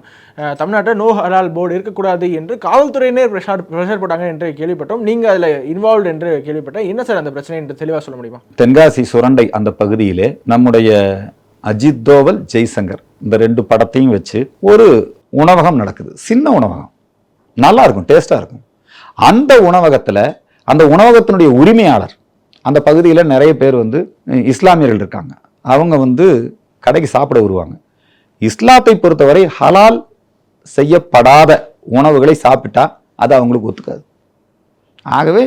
தமிழ்நாட்டில் நோ ஹலால் போர்டு இருக்கக்கூடாது என்று காவல்துறையினர் ப்ரெஷர் ப்ரெஷர் போட்டாங்க என்று கேள்விப்பட்டோம். நீங்கள் அதில் இன்வால்வ் என்று கேள்விப்பட்டேன். என்ன சார் அந்த பிரச்சனை என்று தெளிவாக சொல்ல முடியுமா? தென்காசி சுரண்டை அந்த பகுதியிலே நம்முடைய அஜித் தோவல் ஜெய்சங்கர் இந்த ரெண்டு படத்தையும் வச்சு ஒரு உணவகம் நடக்குது. சின்ன உணவகம். நல்லா இருக்கும் டேஸ்ட்டாக இருக்கும். அந்த உணவகத்தில் அந்த உணவகத்தினுடைய உரிமையாளர் அந்த பகுதியில் நிறைய பேர் வந்து இஸ்லாமியர்கள் இருக்காங்க. அவங்க வந்து கடைக்கு சாப்பிட வருவாங்க. இஸ்லாத்தை பொறுத்தவரை ஹலால் செய்யப்படாத உணவுகளை சாப்பிட்டா அது அவங்களுக்கு ஒத்துக்காது. ஆகவே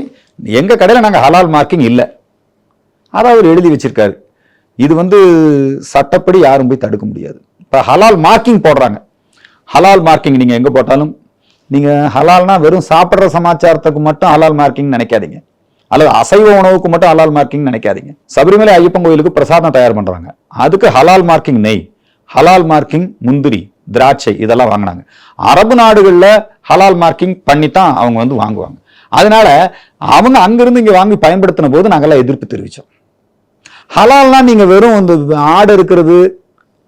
எங்கள் கடையில் நாங்கள் ஹலால் மார்க்கிங் இல்லை. அதை அவர் எழுதி வச்சிருக்காரு. இது வந்து சட்டப்படி யாரும் போய் தடுக்க முடியாது. இப்போ ஹலால் மார்க்கிங் போடுறாங்க. ஹலால் மார்க்கிங் நீங்கள் எங்கே போட்டாலும் நீங்கள் ஹலால்னா வெறும் சாப்பிட்ற சமாச்சாரத்துக்கு மட்டும் ஹலால் மார்க்கிங் நினைக்காதீங்க. அல்லது அசைவ உணவுக்கு மட்டும் ஹலால் மார்க்கிங் நினைக்காதீங்க. சபரிமலை ஐயப்பன் கோயிலுக்கு பிரசாதம் தயார் பண்ணுறாங்க அதுக்கு ஹலால் மார்க்கிங் நெய் ஹலால் மார்க்கிங் முந்திரி திராட்சை இதெல்லாம் வாங்கினாங்க. அரபு நாடுகளில் ஹலால் மார்க்கிங் பண்ணி தான் அவங்க வந்து வாங்குவாங்க. அதனால அவங்க அங்கிருந்து இங்கே வாங்கி பயன்படுத்தின போது நாங்கள்லாம் எதிர்ப்பு தெரிவித்தோம் ஹலால்னா நீங்கள் வெறும் இந்த ஆடு இருக்கிறது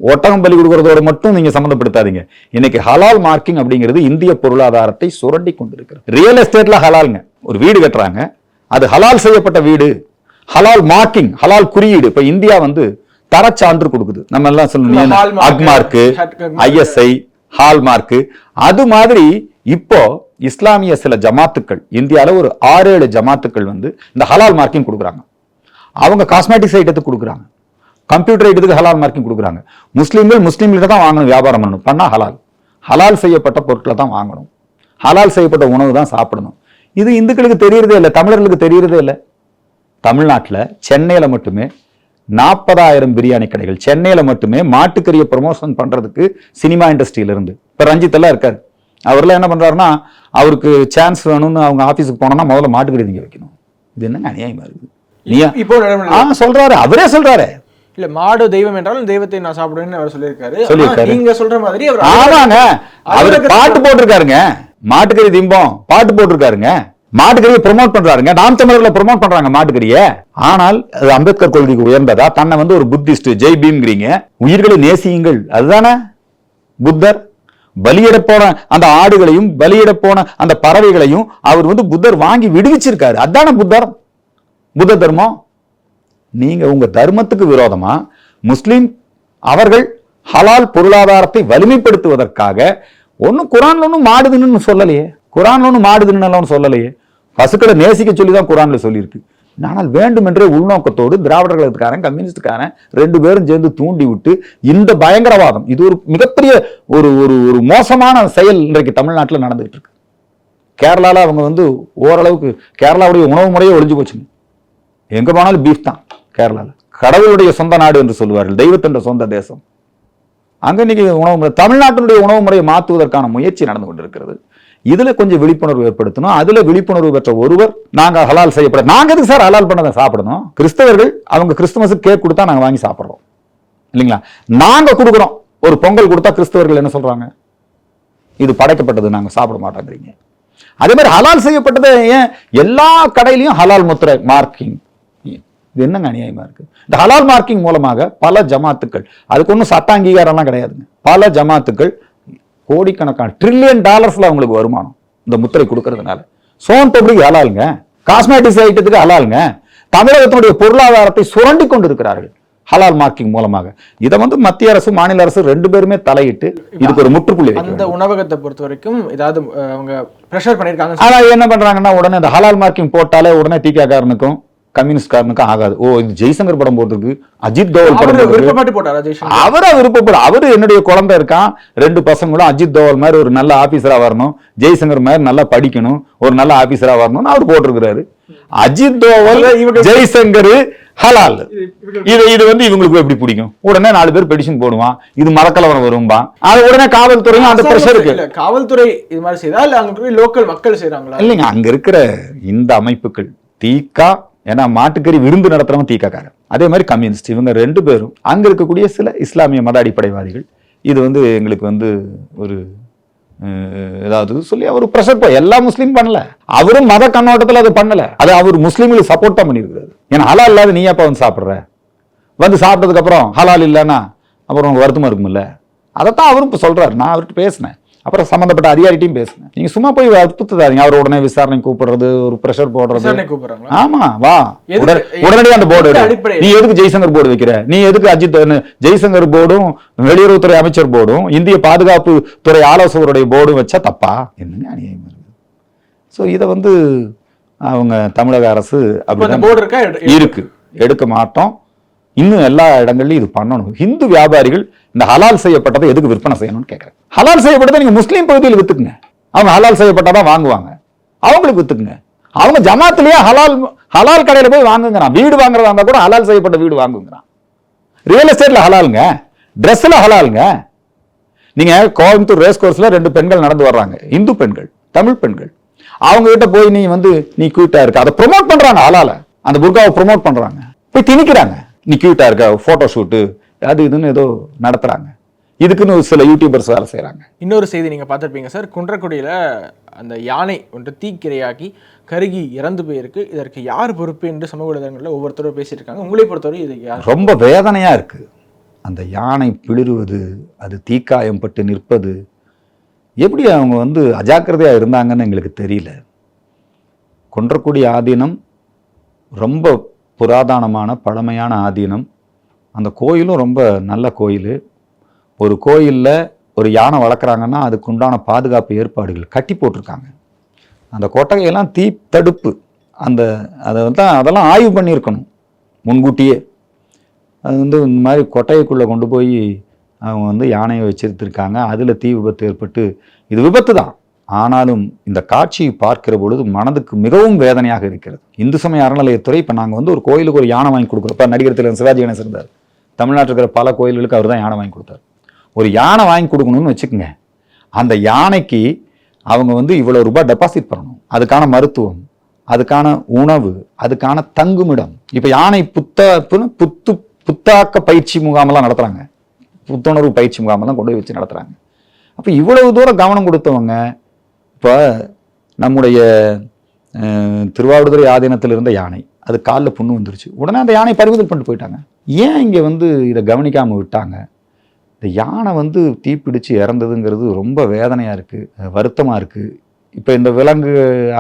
ஒட்டகம் பலி கொடுக்கறதோட மட்டும் நீங்க சம்மந்தப்படுத்தாதீங்க. இன்னைக்கு ஹலால் மார்க்கிங் அப்படிங்கிறது இந்திய பொருளாதாரத்தை சுரண்டி கொண்டிருக்கிறது. ரியல் எஸ்டேட்ல ஹலால்ங்க. ஒரு வீடு கட்டுறாங்க. அது ஹலால் செய்யப்பட்ட வீடு. ஹலால் மார்க்கிங் ஹலால் குறியீடு. இப்ப இந்தியா வந்து தரச்சான்று கொடுக்குது. நம்ம எல்லாம் சொல்லணும் அக்மார்க்கு. ஐஎஸ்ஐ ஹால்மார்க்கு அது மாதிரி இப்போ இஸ்லாமிய சில ஜமாத்துக்கள் இந்தியால ஒரு ஆறு ஏழு ஜமாத்துக்கள் வந்து இந்த ஹலால் மார்க்கிங் கொடுக்குறாங்க. அவங்க காஸ்மெட்டிக்ஸ் ஐட்டத்துக்கு கொடுக்குறாங்க. கம்ப்யூட்டர் ஐட்டத்துக்கு ஹலால் மார்க்கிங் கொடுக்குறாங்க. முஸ்லீம்கள் முஸ்லீம்கிட்ட தான் வாங்கணும் வியாபாரம் பண்ணணும். பண்ணா ஹலால். ஹலால் செய்யப்பட்ட பொருட்களை தான் வாங்கணும். ஹலால் செய்யப்பட்ட உணவு தான் சாப்பிடணும். இது இந்துக்களுக்கு தெரியறதே இல்லை தமிழர்களுக்கு தெரியறதே இல்லை. தமிழ்நாட்டில் சென்னையில மட்டுமே நாற்பதாயிரம் பிரியாணி கடைகள் சென்னையில மட்டுமே மாட்டுக்கறியை ப்ரமோஷன் பண்றதுக்கு சினிமா இண்டஸ்ட்ரியில இருந்து. இப்ப ரஞ்சித் எல்லாம் இருக்காரு. அவர்லாம் என்ன பண்றாருன்னா அவருக்கு சான்ஸ் வேணும்னு அவங்க ஆபீஸுக்கு போனோம்னா முதல்ல மாட்டுக்கறி திங்க வைக்கணும். இது என்னங்க அநியாயமா இருக்குது? நீயா? இப்போ ஆ சொல்றாரு. அவரே சொல்றாரு. இல்ல மாடு தெய்வம் என்றாலும் தெய்வத்தை நான் சாப்பிடுவேன்னு அவர் சொல்லியிருக்காரு. நீங்க சொல்ற மாதிரி அவர் ஆமாங்க. அவர் பாட்டு போட்டிருக்காருங்க. மாட்டுக்கறி திம்போம் பாட்டு போட்டிருக்காருங்க. மாட்டுக்கறியை ப்ரொமோட் பண்றாருங்க. நாம் தமிழர்ல ப்ரொமோட் பண்றாங்க மாட்டுக்கறியை. ஆனால் அது அம்பேத்கர் கொள்கைக்கு உயர்ந்ததா? தன்னை வந்து ஒரு புத்திஸ்ட் ஜெய் பீம்ங்கிறீங்க. உயிர்களை நேசியுங்கள். அதுதானே? புத்தர். பலியிட போன அந்த ஆடுகளையும் பலியிட போன அந்த பறவைகளையும் அவர் வந்து புத்தர் வாங்கி விடுவிச்சிருக்காரு. அதானே புத்தர்? புத்த தர்மம்? நீங்க உங்க தர்மத்துக்கு விரோதமா முஸ்லீம் அவர்கள் ஹலால் பொருளாதாரத்தை வலிமைப்படுத்துவதற்காக ஒன்றும் குரான்ல ஒன்றும் மாடுதுன்னு சொல்லலையே. குரான்ல ஒன்றும் மாடுதுன்னு சொல்லலையே. பசுக்களை நேசிக்க சொல்லி தான் குரான்ல சொல்லியிருக்கு. ஆனால் வேண்டுமென்றே உள்நோக்கத்தோடு திராவிடர்களுக்காரன் கம்யூனிஸ்டுக்காரன் ரெண்டு பேரும் சேர்ந்து தூண்டி விட்டு இந்த பயங்கரவாதம் இது ஒரு மிகப்பெரிய ஒரு ஒரு ஒரு மோசமான செயல் இன்றைக்கு தமிழ்நாட்டில் நடந்துகிட்டு இருக்கு. கேரளாவில் அவங்க வந்து ஓரளவுக்கு கேரளாவுடைய உணவு முறையே ஒழிஞ்சு போச்சுங்க. எங்கே போனாலும் பீஃப் தான். கேரளாவில் கடவுளுடைய சொந்த நாடு என்று சொல்லுவார்கள். தெய்வத்தின் சொந்த தேசம். அங்கே இன்னைக்கு உணவு முறை தமிழ்நாட்டினுடைய உணவு முறையை மாற்றுவதற்கான முயற்சி நடந்து கொண்டிருக்கிறது. இதில் கொஞ்சம் விழிப்புணர்வு ஏற்படுத்தணும். அதில் விழிப்புணர்வு பெற்ற ஒருவர் நாங்கள் ஹலால் செய்யப்பட நாங்கள் எதுக்கு சார் ஹலால் பண்ணதை சாப்பிடணும்? கிறிஸ்தவர்கள் அவங்க கிறிஸ்துமஸுக்கு கேக் கொடுத்தா நாங்கள் வாங்கி சாப்பிட்றோம். இல்லைங்களா? நாங்கள் கொடுக்குறோம். ஒரு பொங்கல் கொடுத்தா கிறிஸ்தவர்கள் என்ன சொல்கிறாங்க இது படைக்கப்பட்டது நாங்கள் சாப்பிட மாட்டோங்கிறீங்க. அதே மாதிரி ஹலால் செய்யப்பட்டது ஏன் எல்லா கடையிலையும் ஹலால் முத்திரை மார்க்கிங் இது என்னங்க அநியாயமா இருக்கு? இந்த ஹலால் மார்க்கிங் மூலமாக பல ஜமாத்துக்கள் அதுக்கு ஒன்றும் சட்ட அங்கீகாரம்லாம் கிடையாதுங்க. பல ஜமாத்துக்கள் கோடிக்கணக்கான ட்ரில்லியன் டாலர்ஸ்ல அவங்களுக்கு வருமானம் இந்த முத்திரை கொடுக்கறதுனால. சோன் பப்ளிக் ஹலாலுங்க. காஸ்மெட்டிக்ஸ் ஐட்டத்துக்கு ஹலாலுங்க. தமிழகத்தினுடைய பொருளாதாரத்தை சுரண்டி கொண்டிருக்கிறார்கள் ஹலால் மார்க்கிங் மூலமாக. இதை வந்து மத்திய அரசு மாநில அரசு ரெண்டு பேருமே தலையிட்டு இதுக்கு ஒரு முற்றுப்புள்ளி அந்த உணவகத்தை பொறுத்த வரைக்கும் ஏதாவது அவங்க ப்ரெஷர் பண்ணியிருக்காங்க ஆனா என்ன பண்றாங்கன்னா உடனே இந்த ஹலால் மார்க்கிங் போட்டாலே உடனே டிகாக்காரனுக்கும் கம்யூனிஸ்ட்காரனுக்கும் ஆகாது. ஓ இது ஜெய்சங்கர் படம் போட்டிருக்கு. அஜித் தோவல் படம் விருப்பப்பட்டு போட்டாரா அவரா விருப்பப்பட அவரு என்னுடைய குழந்தை இருக்கான். ரெண்டு பசங்களும் அஜித் தோவல் மாதிரி ஒரு நல்ல ஆபீசரா வரணும். ஜெய்சங்கர் மாதிரி நல்லா படிக்கணும். ஒரு நல்ல ஆபீசரா வரணும்னு அவர் போட்டிருக்கிறாரு. அஜித் தோவல் ஜெய்சங்கர் ஹலால். இது இது வந்து இவங்களுக்கு எப்படி பிடிக்கும்? உடனே நாலு பேர் பெடிஷன் போடுவான். இது மதக்கலவரம் வரும்பா அது உடனே காவல்துறையும் அந்த ப்ரெஷருக்கு இல்ல காவல்துறை இது மாதிரி செய்தா? இல்ல அங்க லோக்கல் மக்கள் செய்றாங்களா? இல்லைங்க அங்க இருக்கிற இந்த அமைப்புகள் தீக்கா ஏன்னா மாட்டுக்கறி விருந்து நடத்துறவன் தீக்காக்காரன். அதே மாதிரி கம்யூனிஸ்ட் இவங்க ரெண்டு பேரும் அங்கே இருக்கக்கூடிய சில இஸ்லாமிய மத அடிப்படைவாதிகள் இது வந்து எங்களுக்கு வந்து ஒரு ஏதாவது சொல்லி அவர் ப்ரெஷர் போய் எல்லா முஸ்லீம் பண்ணல. அவரும் மத கண்ணோட்டத்தில் அது பண்ணல. அது அவர் முஸ்லீம்களுக்கு சப்போர்ட் தான் பண்ணியிருக்கிறாரு. ஏன்னா ஹலால் இல்லாத நீ அப்போ வந்து சாப்பிட்ற? வந்து சாப்பிட்டதுக்கப்புறம் ஹலால் இல்லைன்னா அப்புறம் உனக்கு வருத்தமா இருக்கும்ல அதைத்தான் அவரும் இப்போ சொல்கிறாரு நான் அவர்கிட்ட பேசினேன். அப்புறம் சம்பந்தப்பட்ட அதிகாரிட்டையும் பேசினேன் நீங்க சும்மா போய் அற்புத்தாதீங்க அவர் உடனே விசாரணை கூப்பிடுறது ஒரு ப்ரெஷர் போடுறது. ஆமா வா. எதுக்கு- உடனே- உடனடியா அந்த போர்டு? நீ எதுக்கு ஜெய்சங்கர் போர்டு வைக்கிற? நீ எதுக்கு அஜித் ஜெய்சங்கர் போர்டும் வெளியுறவுத்துறை அமைச்சர் போர்டும் இந்திய பாதுகாப்பு துறை ஆலோசகருடைய போர்டும் வச்சா தப்பா? என்னங்க அநியாயம் ஸோ இதை வந்து அவங்க தமிழக அரசு எடு- இருக்கு. எடுக்க மாட்டோம். இன்னும் எல்லா இடங்கள்லயும் இது பண்ணணும். ஹிந்து வியாபாரிகள் இந்த ஹலால் செய்யப்பட்டதை எதுக்கு விற்பனை செய்யணும்னு கேட்குறேன் ஹலால் செய்யப்பட்டதை நீங்கள் முஸ்லீம் பகுதியில் வித்துக்குங்க. அவங்க ஹலால் செய்யப்பட்டதான் வாங்குவாங்க. அவங்களுக்கு விற்றுக்குங்க அவங்க ஜமாத்துலேயே ஹலால் ஹலால் கடையில் போய் வாங்குங்கிறான். வீடு வாங்குறதா இருந்தால் கூட ஹலால் செய்யப்பட்ட வீடு வாங்குங்கிறான். ரியல் எஸ்டேட்டில் ஹலாலுங்க. ட்ரெஸ்ஸில் ஹலாலுங்க. நீங்கள் கோயம்புத்தூர் ரேஸ் கோர்ஸில் ரெண்டு பெண்கள் நடந்து வர்றாங்க. இந்து பெண்கள் தமிழ் பெண்கள். அவங்க கிட்ட போய் நீ வந்து நீ கியூட்டா இருக்க. அதை ப்ரொமோட் பண்றாங்க ஹலால. அந்த புர்காவை ப்ரொமோட் பண்றாங்க. போய் திணிக்கிறாங்க. நீ கியூட்டா இருக்க போட்டோ ஷூட்டு அது இதுன்னு ஏதோ நடத்துறாங்க. இதுக்குன்னு ஒரு சில யூடியூபர்ஸ் வேலை செய்றாங்க. இன்னொரு செய்தி நீங்க பார்த்திருப்பீங்க சார் குன்றக்குடியில அந்த யானை ஒன்று தீக்கிரையாக்கி கருகி இறந்து போயிருக்கு. இதற்கு யார் பொறுப்பு என்று சமூக வலைதளங்களில் ஒவ்வொருத்தரும் பேசிட்டு இருக்காங்க உங்களை பொறுத்தவரை இது யார்? ரொம்ப வேதனையா இருக்கு. அந்த யானை பிளிருவது அது தீக்காயம் பட்டு நிற்பது எப்படி அவங்க வந்து அஜாக்கிரதையா இருந்தாங்கன்னு எங்களுக்கு தெரியல. குன்றக்குடி ஆதீனம் ரொம்ப புராதனமான பழமையான ஆதீனம். அந்த கோயிலும் ரொம்ப நல்ல கோயில். ஒரு கோயிலில் ஒரு யானை வளர்க்குறாங்கன்னா அதுக்கு உண்டான பாதுகாப்பு ஏற்பாடுகள் கட்டி போட்டிருக்காங்க. அந்த கொட்டகையெல்லாம் தீ தடுப்பு. அந்த அதை வந்து அதெல்லாம் ஆய்வு பண்ணியிருக்கணும் முன்கூட்டியே. அது வந்து இந்த மாதிரி கொட்டைக்குள்ளே கொண்டு போய் அவங்க வந்து யானையை வச்சிருத்திருக்காங்க. அதில் தீ விபத்து ஏற்பட்டு இது விபத்து தான். ஆனாலும் இந்த காட்சியை பார்க்கிற பொழுது மனதுக்கு மிகவும் வேதனையாக இருக்கிறது. இந்து சமய அறநிலையத்துறை இப்போ நாங்கள் வந்து ஒரு கோயிலுக்கு ஒரு யானை வாங்கி கொடுக்குறோம் இப்போ நடிகர் திரு. சிவாஜி கணேசன் இருந்தார். தமிழ்நாட்டில் இருக்கிற பல கோயில்களுக்கு அவர் தான் யானை வாங்கி கொடுத்தார். ஒரு யானை வாங்கி கொடுக்கணும்னு வச்சுக்கோங்க. அந்த யானைக்கு அவங்க வந்து இவ்வளோ ரூபாய் டெபாசிட் பண்ணணும். அதுக்கான மருத்துவம் அதுக்கான உணவு அதுக்கான தங்குமிடம். இப்போ யானை புத்த புத்து புத்தாக்க பயிற்சி முகாமெல்லாம் நடத்துகிறாங்க புத்துணர்வு பயிற்சி முகாமெல்லாம் கொண்டு போய் வச்சு நடத்துகிறாங்க அப்போ இவ்வளவு தூரம் கவனம் கொடுத்தவங்க இப்போ நம்முடைய திருவாவடுதுறை ஆதீனத்தில் இருந்த யானை அது காலில் புண்ணு வந்துருச்சு. உடனே அந்த யானை பறிமுதல் பண்ணிட்டு போயிட்டாங்க. ஏன் இங்கே வந்து இதை கவனிக்காமல் விட்டாங்க? இந்த யானை வந்து தீப்பிடிச்சு இறந்ததுங்கிறது ரொம்ப வேதனையாக இருக்குது வருத்தமாக இருக்குது இப்போ இந்த விலங்கு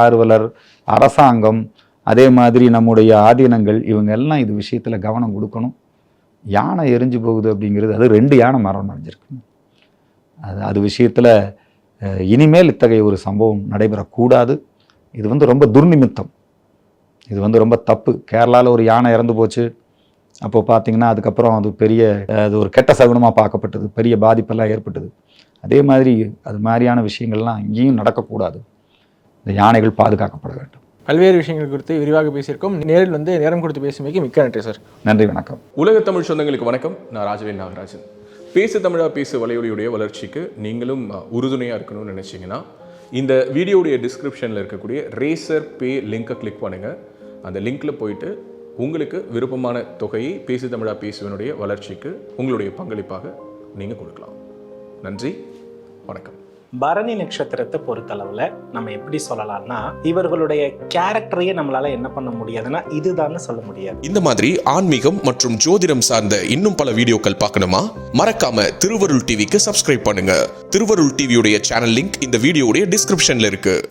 ஆர்வலர் அரசாங்கம் அதே மாதிரி நம்முடைய ஆதீனங்கள் இவங்க எல்லாம் இது விஷயத்தில் கவனம் கொடுக்கணும். யானை எரிஞ்சு போகுது அப்படிங்கிறது அது ரெண்டு யானை மரணம் அடைஞ்சிருக்கு. அது அது விஷயத்தில் இனிமேல் இத்தகைய ஒரு சம்பவம் நடைபெறக்கூடாது. இது வந்து ரொம்ப துர்நிமித்தம். இது வந்து ரொம்ப தப்பு. கேரளாவில் ஒரு யானை இறந்து போச்சு. அப்போ பார்த்தீங்கன்னா அதுக்கப்புறம் அது பெரிய அது ஒரு கெட்ட சகுனமாக பார்க்கப்பட்டது. பெரிய பாதிப்பெல்லாம் ஏற்பட்டது. அதே மாதிரி அது மாதிரியான விஷயங்கள்லாம் இங்கேயும் நடக்கக்கூடாது. இந்த யானைகள் பாதுகாக்கப்பட வேண்டும். பல்வேறு விஷயங்கள் குறித்து விரிவாக பேசியிருக்கோம். நேரில் வந்து நேரம் கொடுத்து பேசுமைக்கு மிக்க நன்றி சார். நன்றி வணக்கம். உலக தமிழ் சொந்தங்களுக்கு வணக்கம். நான் ராஜவேல் நாகராஜன். பேசு தமிழா பேசு வலையொலியுடைய வளர்ச்சிக்கு நீங்களும் உறுதுணையாக இருக்கணும்னு நினச்சிங்கன்னா இந்த வீடியோடைய டிஸ்கிரிப்ஷனில் இருக்கக்கூடிய ரேசர் பே லிங்கை கிளிக் பண்ணுங்கள் அந்த லிங்க்கில் போயிட்டு உங்களுக்கு விருப்பமான தொகையை பேசு தமிழா பேசுவனுடைய வளர்ச்சிக்கு உங்களுடைய பங்களிப்பாக நீங்கள் கொடுக்கலாம். நன்றி வணக்கம். பரணி நட்சத்திரத்தை பொறுத்தளவுல நம்ம எப்படி சொல்லலாம்னா இவர்களுடைய கேரக்டரையே நம்மளால என்ன பண்ண முடியாதுன்னா இதுதான்னு சொல்ல முடியாது. இந்த மாதிரி ஆன்மீகம் மற்றும் ஜோதிடம் சார்ந்த இன்னும் பல வீடியோக்கள் பார்க்கணுமா? மறக்காம திருவருள் டிவிக்கு சப்ஸ்கிரைப் பண்ணுங்க. திருவருள் டிவியுடைய சேனல் லிங்க் இந்த வீடியோடைய டிஸ்கிரிப்ஷன்ல இருக்கு.